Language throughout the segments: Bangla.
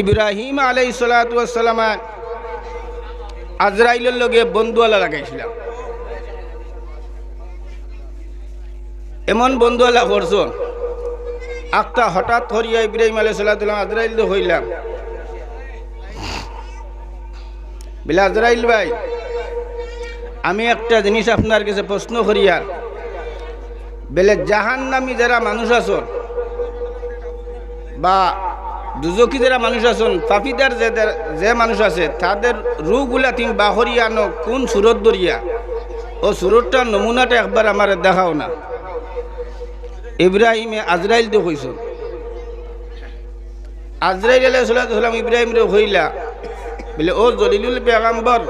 ইব্রাহিম আলাই সালাতাম আজরাইলের লগে বন্ধুয়ালা লাগাইছিলাম। এমন বন্ধুয়ালা করছ একটা হঠাৎ করিয়া ইব্রাহিম আলাই সাল্লাম আজরাইল হইলাম। বলে, আজরাইল ভাই, আমি একটা জিনিস আপনার কাছে প্রশ্ন করিয়া বেলে জাহান নামি যারা মানুষ আছেন বা দুজকি যারা মানুষ আছেন পাপিদার যে যে মানুষ আছে, তাদের রুগুলা তুমি বাহরিয়া আনো, কোন সুরত দরিয়া ও সুরতটার নমুনাটা একবার আমার দেখাও না। ইব্রাহিমে আজরাইল তো কইস আজরাইল আলাইসালাম ইব্রাহিম রে হইলা। বলে, ও জলিলুল পেগাম্বর,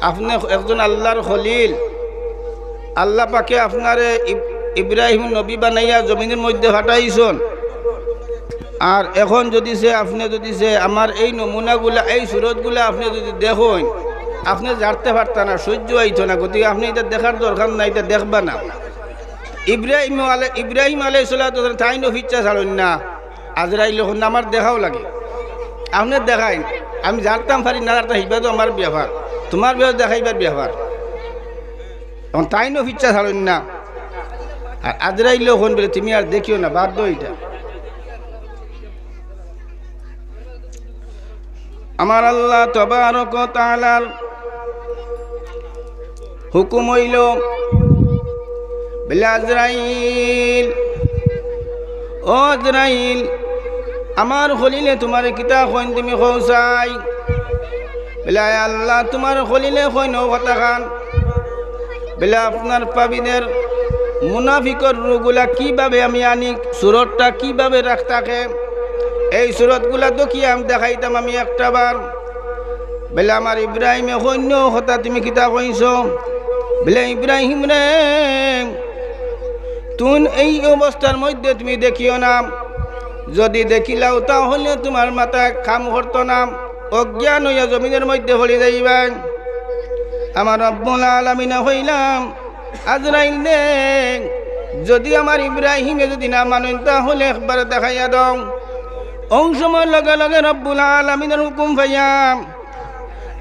আপনি একজন আল্লাহর খলিল। আল্লাহ পাকে আপনারে ইব- ইব্রাহিম নবী বানাইয়া জমিনের মধ্যে ফাটাইছন। আর এখন যদি সে, আপনি যদি সে আমার এই নমুনাগুলা, এই সুরতগুলা আপনি যদি দেখুন, আপনি জানতে পারতেন না, সহ্য আইতো না। গতিকে আপনি এটা দেখার দরকার নাই, এটা দেখবা না। ইব্রাহিম আলে, ইব্রাহিম আলাই সাল্লাহ তাই নফিচ্ছা ছাড়ুন না। আজরাইল এখন আমার দেখাও লাগে। আপনি দেখাই আমি জানতাম পারি না জানতাম হিবা তো আমার ব্যবহার। তোমার ব্যবহার দেখাইবার ব্যবহার। এখন তাই নফিচ্ছা ছাড়ুন না। আর আজরাইল হন বলে, তুমি আর দেখিও না, বাধ্য এটা আমার আল্লাহ তবারক তালার হুকুম হইল, বলে আজরাইল, ও আজরাইল, আমার হলিলে তোমার কিতা কইন তুমি খৌসাই বলে আয় আল্লাহ, তোমার হলিলে কইন কথা খান। বলে আপনার পাবিদের মুনাফিকর রোগগুলা কীভাবে আমি আনি, সুরতটা কীভাবে রাখতাকে? এই সুরতগুলা তো কি আমি দেখাইতাম আমি একটা বার? বলে আমার ইব্রাহিমে সৈন্য হতা তুমি কিতা কইছ? বলে ইব্রাহিম রে, তুন এই অবস্থার মধ্যে তুমি দেখিও না। যদি দেখিলাও তাহলে তোমার মাথায় খাম করতো না। অজ্ঞান হইয়া জমিনের মধ্যে হলি যাইবেন। আমার রব্বুল আলমিনা হইলাম, আজরাইল দে যদি আমার ইব্রাহিমে যদি না মানেন তাহলে একবার দেখাইয়া দাও। অংশময় লগে লগে রব্বুল আলমিনের হুকুম ভাইয়াম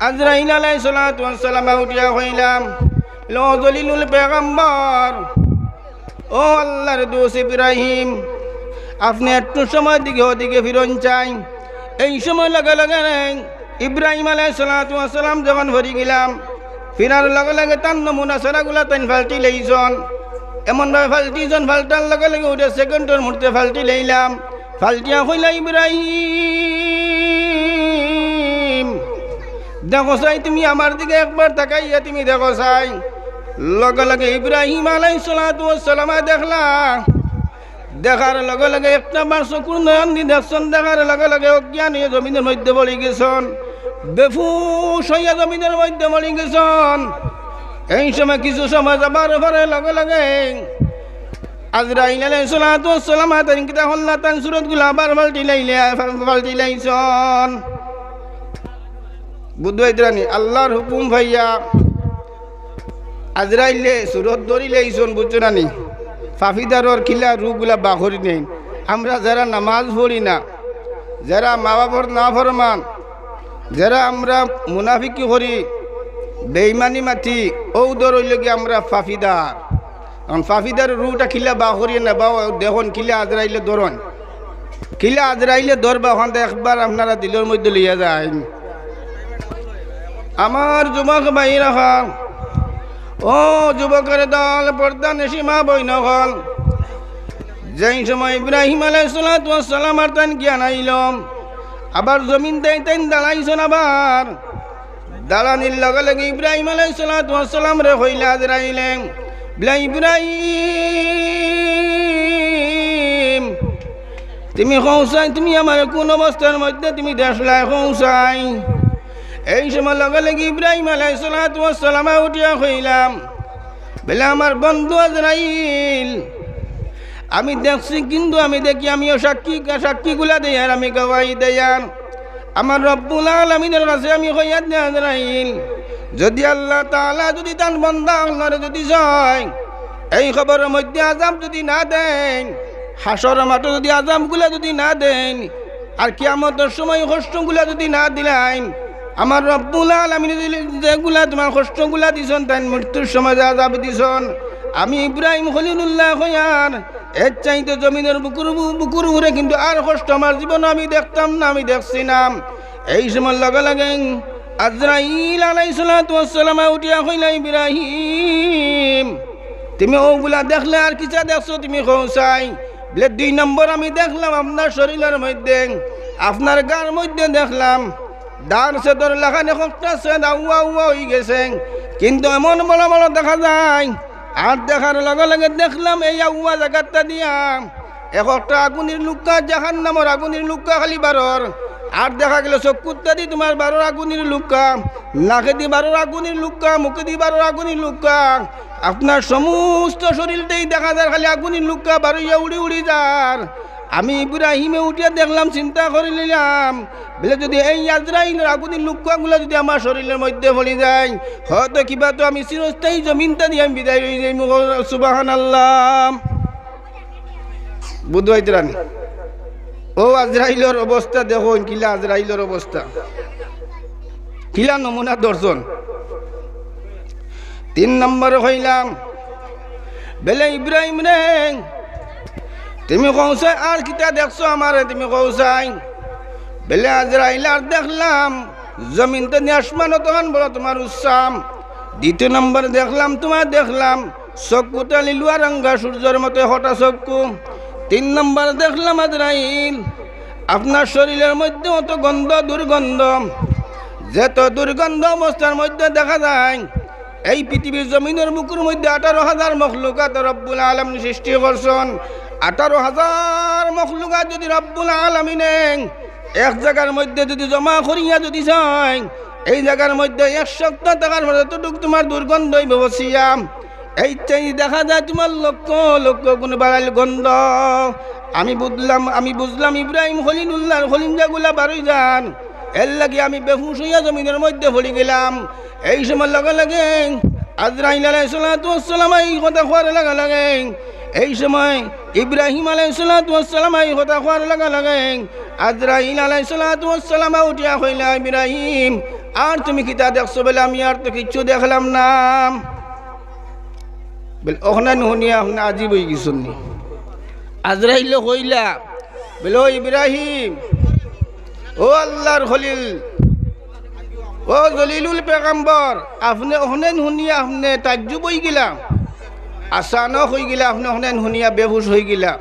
আজরাইল আলাই সালাম উঠিয়া হইলাম। লো জলিলুল পেগম্বর ও আল্লাহর দোষ ইব্রাহিম, আপনি একটু সময় দিকে ওদিকে ফিরন চাই। এই সময় লগে লগে ইব্রাহিম আলাই সালাম যখন ভরি গেলাম, ফিরার লগে লগে তার নমুনা সেরাগুলা তাই ফাল্টি লইছন। এমনভাবে ফাল্টিজন ফাল্টার লগে লগে উঠে সেকেন্ডের মুহূর্তে ফাল্টি লইলাম। ফাল্টিয়া হইলা ইব্রাহিম। দেখো চাই তুমি আমার দিকে একবার তাকাইয়া তুমি দেখো চাই লগে লগে ইব্রাহিম আলাই সালামা দেখলা। দেখার লগে লগে একটা বার চকুর নয়ন দি দেখছন, দেখার লগে লগে অজ্ঞান হয়ে জমিনের মধ্যে বলি গেছন, বেফুস হইয়া জমিনের মধ্যে মরি গেছন। এই সময় কিছু সময় যাবার পরে লগে লগে তানগুলা আবার পাল্টি পাল্টি আল্লাহর হুকুম ভাইয়া, আজরাইলে সুরত ধরি লাইছন বুঝছ নানি ফাফিদারর খিলা রুগুলা বাহরি নেই। আমরা যারা নামাজ পড়ি না, যারা মা না ফরমান, যারা আমরা মুনাফিকি করি বেইমানি মাতি ও দর হইলে আমরা ফাফিদার। কারণ ফাফিদার রুটা খিলা বাহরি না, বা দেখুন খিলা আজরাইলে ধরন খিলা আজরাইলে ধরবা ওখান একবার আপনারা দিলের মধ্যে লইয়া যায় আমার যুবক বাইর হন ও যুবকের দল, পর্দা নেশিমা বইন হল। যেই সময় ইব্রাহিম আলাইসালাম আর তান জ্ঞান আইলম আবার জমিন দেয় তাইন দাঁড়াইছেন আবার। দালানির লগে লগে ইব্রাহিম আলাইসালাম রে হইলা আজরাইলেন। ইব্রাহিম তুমি কৌসাই, তুমি আমার কোন অবস্থার মধ্যে, তুমি দেখলাই কৌসাই। এই সময় লগে লগে ইব্রাহিম আলাইসালামে উঠিয়া হইলাম বলে আমার বন্ধু আজরাইল, আমি দেখছি, কিন্তু আমি দেখি, আমিও সাক্ষী, সাক্ষীগুলা দেই, আর আমি গবাই দেয়ান আমার রব্বুল আলমিনের কাছে আমি হইয়া দে আজরাইল। যদি আল্লাহ তালা যদি তার বন্ধা আল্লাহরে যদি যায়, এই খবরের মধ্যে আজাম যদি না দেন, হাসর মাঠে যদি আজামগুলা যদি না দেন, আর কিয়ামতের সময় কষ্টগুলা যদি না দিলাইন আমার রব্বুল আলমিন যেগুলা তোমার কষ্টগুলা দিছন তাই মৃত্যুর সময় যা যাবে দিছন, আমি ইব্রাহিম খলিলুল্লাহ হইয়ার, এর চাইতে জমিনের বুকুর বুকুর ঘুরে কিন্তু আর কষ্ট আমার জীবন আমি দেখতাম না, আমি দেখছি না। এই সময় লগে লাগে আজরাইল আলাইসালাম উঠিয়া হইলা ইব্রাহিম। তুমি ওগুলা দেখলে আর কিসা দেখছ তুমি কৌসাই বলে দুই নম্বর আমি দেখলাম আপনার শরীরের মধ্যে, আপনার গার মধ্যে দেখলাম। দান সে তোর লাখানে কষ্টা সে উয়া উয়া হয়ে গেছে। কিন্তু এমন বড় বড় দেখা যায়, আর দেখার লগে লগে দেখলাম এই উয়া জায়গাটা দিয়া, এক একটা আগুনের লুকা জাহান নামর আগুনের লুকা খালি বারর। আর দেখা গেল চকুরটা দি তোমার বারোর আগুনের লুকা নাকে দি বারোর আগুনের লুকা মুখে দি বারোর আগুনের লুকা আপনার সমস্ত শরীরটাই দেখা যায়, খালি আগুনের লুকা বারোইয়া উড়ি উড়ি যার। আমি ইব্রাহিমে উঠিয়া দেখলাম, চিন্তা করে নিলাম, বলে যদি এই আজরাইলের আগুনের লুকাগুলো যদি আমার শরীরের মধ্যে ভরে যায়, হয়তো কিবা তো আমি চিরস্থায়ী জমিনটা দিয়ে আমি বিদায় হয়ে যাই সুবাহান আল্লাহ বুধ হইতে ও আজরাইলের অবস্থা দেখো কিলা আজরাইলের অবস্থা। কিলা নমুনা দর্শন তিন নম্বর হইলাম, বেলে ইব্রাহিম রে। তুমি কৌসাই আর কিতা দেখছ আমারে? তুমি কৌসাই বেলে আজরাইল আর দেখলাম, জমিন তো আসমানও তখন বলো তোমার উৎসাম। দ্বিতীয় নম্বর দেখলাম তোমার দেখলাম চক্ষুটা লিলুয়া রঙ্গা সূর্যের মতো হঠাৎ চক্ষু। তিন নম্বর দেখলাম আজরাইল। আপনার শরীরের মধ্যে অত গন্ধ, দুর্গন্ধ। যেত দুর্গন্ধ অবস্থার মধ্যে দেখা যায়, এই পৃথিবীর জমিনের বুকুর মধ্যে আঠারো হাজার মখলুকাত রব্বুল আলম সৃষ্টি করছেন। আঠারো হাজার মখলুকাত যদি রব্বুল আলমিনে এক জায়গার মধ্যে যদি জমা করিয়া যদি চাই এই জায়গার মধ্যে এক সপ্তাহ টাকার মধ্যে তোমার দুর্গন্ধই বসিয়াম এই চাই দেখা যায় তোমার লক্ষ লক্ষ গুণ বাড়াইল গন্ধ আমি বুঝলাম আমি বুঝলাম ইব্রাহিম হলিনুল্লাহর হলিঞ্জাগুলা বারোই যান। এর লাগে আমি বেহুশ হইয়া জমিনের মধ্যে ভরে গেলাম। এই সময় লগে লাগে, আজরাইল আলাইসালাম এই কথা খোয়ার লাগা লাগে। এই সময় ইব্রাহিম আলাইসালাম এই কথা খোয়ার লাগা লাগে। আজরাইল আলাইসালাম উঠিয়া হইলা ইব্রাহিম, আর তুমি কিতা দেখছ বলে আমি আর তো কিচ্ছু দেখলাম না? বলে ওখানে নুহনিয়া ওখানে আজি বই গেছুন আজরাইল কইলা বলে ও ইব্রাহিম ও আল্লাহর খলিল ও জলিলুল পেগম্বর আপনি ওখানে শুনিয়া আপনি তাজ্জু বই গিলা আচানক হয়ে গিলা আপনি ওখানে শুনিয়া বেহুশ হয়ে গিলা।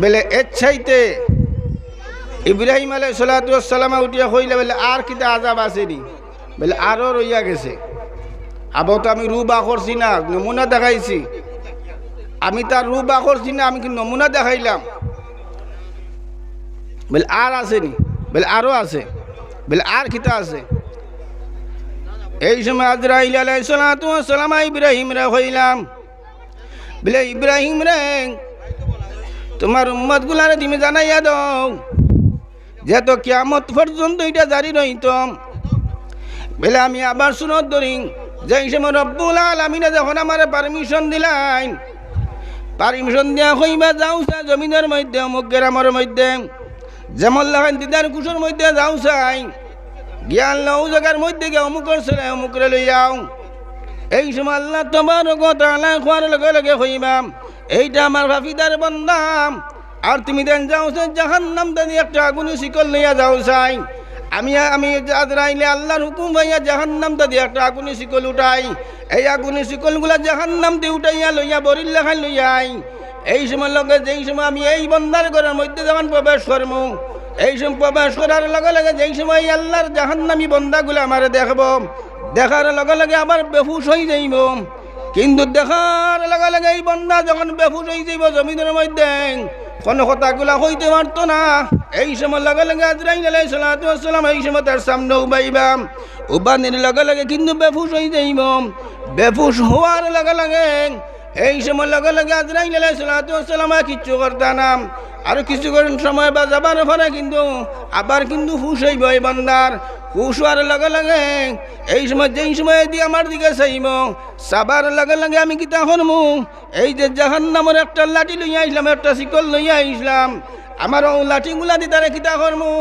বেলে এর চাইতে ইব্রাহিম আলাই সালাতামা উঠিয়া কইলে বলে আর কিতা আজাব আছে নি। বলে আরও রইয়া গেছে। আবার তো আমি রু বা করছি না, নমুনা দেখাইছি। আমি তার রু বা করছি না, আমি কি নমুনা দেখাইলাম? বলে, আর আসেনি। বলে আরও আছে। বলে, আর খিতা আছে? এই সময় আজরাইল আলাইসালাম ইব্রাহিম রে হইলাম। বলে, ইব্রাহিম রে, তোমার উম্মত গুলারে তুমি জানাইয়া দাও যেত কিয়ামত পর্যন্ত এটা জারি রইতম বলে, আমি আবার শুনত ধরি যে সময় রব্বুল আলমিনে যখন আমার পারমিশন দিলাম পারমিশন দেওয়া হইবা যাও জমিনের মধ্যে, অমুক গ্রামের মধ্যে, যেমন লাগান দিদার কুসুর মধ্যে যাও চাই জ্ঞান লও জায়গার মধ্যে গিয়ে অমুকর ছেলে অমুকরে লই এই সময় আল্লাহ তোমার আল্লাহ খোয়ার লগে লগে হইবাম এইটা আমার ভাফিদার বন্দাম। আর তুমি দেন যাও জাহান নাম দানি একটা আগুনে শিকল লইয়া যাও চাই আমি আমি আজরাইলে আল্লাহর হুকুম ভাইয়া জাহান নাম দাদি একটা আগুনে শিকল উঠাই, এই আগুনে শিকলগুলা জাহান নাম দিয়ে উঠাইয়া লইয়া বরিল লেখাই লইয়াই এই সময় লগে যেই সময় আমি এই বন্দার ঘরের মধ্যে যখন প্রবেশ করব এই সময় প্রবেশ করার লগে লগে যেই সময় আল্লাহর জাহান্নামী বন্দাগুলো আমার দেখব, দেখার লগে লগে আবার বেহুশ হয়ে যাইব। কিন্তু দেখার লগে লগে এই বন্দা যখন বেহুশ হয়ে যাইব জমিনের মধ্যে কোনো কথাগুলা হইতে পারতো না। এই সময় লগে লগে আজরাইল আলাই এই সময় তার সামনে উবাইবাম। উবানির লগে লগে কিন্তু বেফুস হয়ে যাইব বেফুস হওয়ার লগে লগে এই সময় লগে লগে আজরাইল আলাইসালাম কিচ্ছু করতা নাম আর কিছু সময় বা যাবার পরে কিন্তু আবার কিন্তু হুশ হইব এই বন্দার। হুশ হওয়ার লগে লগে এই সময় যেই সময় দিয়ে আমার দিকে চাইব, চাবার লগে লগে আমি কিতা করমু এই যে জাহান নামের একটা লাঠি লইয়া আইসলাম একটা শিকল লইয়া আইসলাম আমার লাঠিগুলা দি তারা কিতা করমু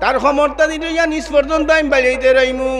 তার সমর্থা দিতে নিজ পর্যন্ত আমি বাড়িতে রইমু।